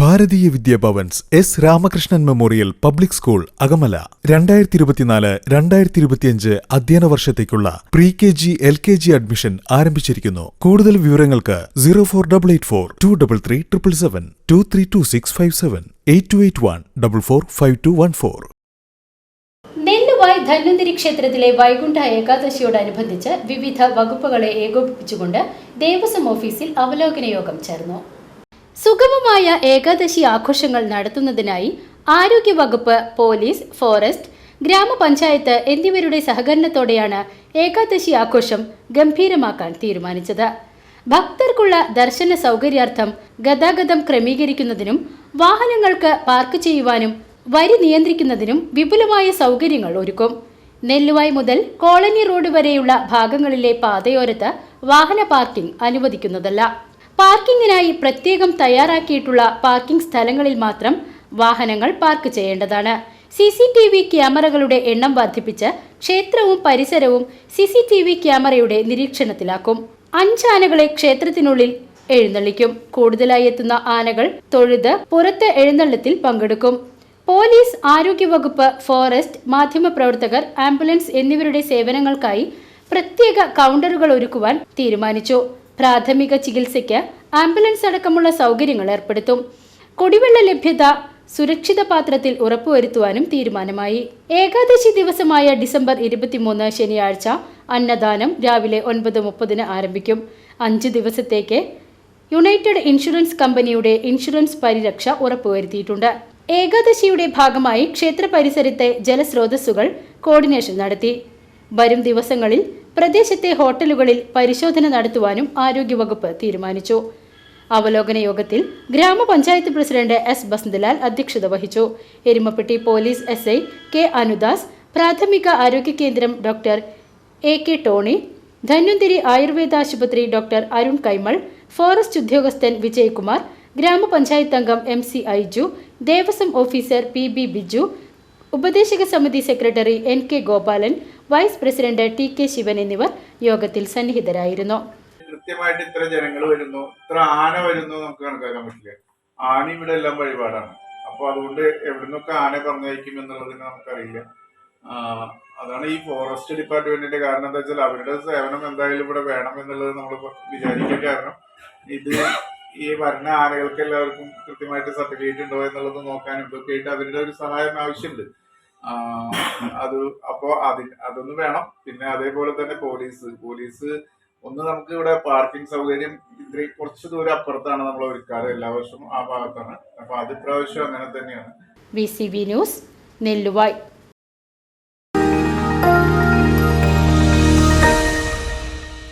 Bharatiya Vidya Bhavan's S Ramakrishnan memorial public school Akamala. രണ്ടായിരത്തി ഇരുപത്തിനാല് രണ്ടായിരത്തി ഇരുപത്തിയഞ്ച് അധ്യയന വർഷത്തേക്കുള്ള pre K G L K G admission ആരംഭിച്ചിരിക്കുന്നു. കൂടുതൽ വിവരങ്ങൾക്ക് zero four double eight four two double three triple seven two three two six five seven eight two eight one double four five two one four Nelluvai Dhanvantari ക്ഷേത്രത്തിലെ വൈകുണ്ഠ ഏകാദശിയോടനുബന്ധിച്ച് വിവിധ വകുപ്പുകളെ ഏകോപിപ്പിച്ചുകൊണ്ട് ദേവസ്വം ഓഫീസിൽ അവലോകന യോഗം ചേർന്നു. സുഗമമായ ഏകാദശി ആഘോഷങ്ങൾ നടത്തുന്നതിനായി ആരോഗ്യവകുപ്പ് പോലീസ് ഫോറസ്റ്റ് ഗ്രാമപഞ്ചായത്ത് എന്നിവരുടെ സഹകരണത്തോടെയാണ് ഏകാദശി ആഘോഷം ഗംഭീരമാക്കാൻ തീരുമാനിച്ചത്. ഭക്തർക്കുള്ള ദർശന സൗകര്യാർത്ഥം ഗതാഗതം ക്രമീകരിക്കുന്നതിനും വാഹനങ്ങൾക്ക് പാർക്ക് ചെയ്യുവാനും വരി നിയന്ത്രിക്കുന്നതിനും വിപുലമായ സൗകര്യങ്ങൾ ഒരുക്കും. നെല്ലുവായ് മുതൽ കോളനി റോഡ് വരെയുള്ള ഭാഗങ്ങളിലെ പാതയോരത്ത് വാഹന പാർക്കിംഗ് അനുവദിക്കുന്നതല്ല. പാർക്കിങ്ങിനായി പ്രത്യേകം തയ്യാറാക്കിയിട്ടുള്ള പാർക്കിംഗ് സ്ഥലങ്ങളിൽ മാത്രം വാഹനങ്ങൾ പാർക്ക് ചെയ്യേണ്ടതാണ്. സി സി ടി വി ക്യാമറകളുടെ എണ്ണം വർദ്ധിപ്പിച്ച് ക്ഷേത്രവും പരിസരവും സി സി ടി വി ക്യാമറയുടെ നിരീക്ഷണത്തിലാക്കും. അഞ്ചാനകളെ ക്ഷേത്രത്തിനുള്ളിൽ എഴുന്നള്ളിക്കും. കൂടുതലായി എത്തുന്ന ആനകൾ തൊഴുത് പുറത്ത് എഴുന്നള്ളത്തിൽ പങ്കെടുക്കും. പോലീസ് ആരോഗ്യവകുപ്പ് ഫോറസ്റ്റ് മാധ്യമപ്രവർത്തകർ ആംബുലൻസ് എന്നിവരുടെ സേവനങ്ങൾക്കായി പ്രത്യേക കൗണ്ടറുകൾ ഒരുക്കുവാൻ തീരുമാനിച്ചു. പ്രാഥമിക ചികിത്സയ്ക്ക് ആംബുലൻസ് അടക്കമുള്ള സൗകര്യങ്ങൾ ഏർപ്പെടുത്തും. കുടിവെള്ള ലഭ്യത സുരക്ഷിത പാത്രത്തിൽ ഉറപ്പുവരുത്തുവാനും തീരുമാനമായി. ഏകാദശി ദിവസമായ ഡിസംബർ ഇരുപത്തിമൂന്ന് ശനിയാഴ്ച അന്നദാനം രാവിലെ ഒൻപത് മുപ്പതിന് ആരംഭിക്കും. അഞ്ച് ദിവസത്തേക്ക് യുണൈറ്റഡ് ഇൻഷുറൻസ് കമ്പനിയുടെ ഇൻഷുറൻസ് പരിരക്ഷ ഉറപ്പുവരുത്തിയിട്ടുണ്ട്. ഏകാദശിയുടെ ഭാഗമായി ക്ഷേത്ര പരിസരത്തെ ജലസ്രോതസ്സുകൾ കോർഡിനേഷൻ നടത്തി. വരും ദിവസങ്ങളിൽ പ്രദേശത്തെ ഹോട്ടലുകളിൽ പരിശോധന നടത്തുവാനും ആരോഗ്യവകുപ്പ് തീരുമാനിച്ചു. അവലോകന യോഗത്തിൽ ഗ്രാമപഞ്ചായത്ത് പ്രസിഡന്റ് എസ് ബസന്തലാൽ അധ്യക്ഷത വഹിച്ചു. Erumapetty police S I K Anudas പ്രാഥമിക ആരോഗ്യ കേന്ദ്രം doctor A K Tony Dhanvantari Ayurveda ആശുപത്രി ഡോക്ടർ അരുൺ കൈമൾ ഫോറസ്റ്റ് ഉദ്യോഗസ്ഥൻ വിജയകുമാർ ഗ്രാമപഞ്ചായത്ത് അംഗം M C Aiju Devaswom officer P B Biju ഉപദേശക സമിതി secretary N K Gopalan vice president T K Sivan എന്നിവർ യോഗത്തിൽ സന്നിഹിതരായിരുന്നു. കൃത്യമായിട്ട് ഇത്ര ജനങ്ങൾ വരുന്നു ഇത്ര ആന വരുന്നു നമുക്ക് കണക്കാക്കാൻ പറ്റില്ല. ആന ഇവിടെ എല്ലാം വഴിപാടാണ്. അപ്പൊ അതുകൊണ്ട് എവിടുന്നൊക്കെ ആന പറഞ്ഞയക്കും എന്നുള്ളതിന് നമുക്കറിയില്ല. അതാണ് ഈ ഫോറസ്റ്റ് ഡിപ്പാർട്ട്മെന്റിന്റെ കാരണം എന്താ വെച്ചാൽ അവരുടെ സേവനം എന്തായാലും ഇവിടെ വേണം എന്നുള്ളത് നമ്മൾ വിചാരിക്കാൻ കാരണം ഇത് ഈ വരുന്ന ആനകൾക്ക് എല്ലാവർക്കും കൃത്യമായിട്ട് സർട്ടിഫിക്കറ്റ് ഉണ്ടോ എന്നുള്ളത് നോക്കാനും ഇതൊക്കെ ആയിട്ട് അവരുടെ ഒരു സഹായം ആവശ്യമുണ്ട്. അത് അപ്പോ അതി അതൊന്ന് വേണം. പിന്നെ അതേപോലെ തന്നെ പോലീസ്. പോലീസ് ഒന്ന് നമുക്ക് ഇവിടെ പാർക്കിംഗ് സൗകര്യം ഇത്ര കുറച്ച് ദൂരം അപ്പുറത്താണ് നമ്മൾ ഒരുക്കാറ്. എല്ലാ വർഷവും ആ ഭാഗത്താണ്. അപ്പൊ അത് അങ്ങനെ തന്നെയാണ്. V news Nelluvai.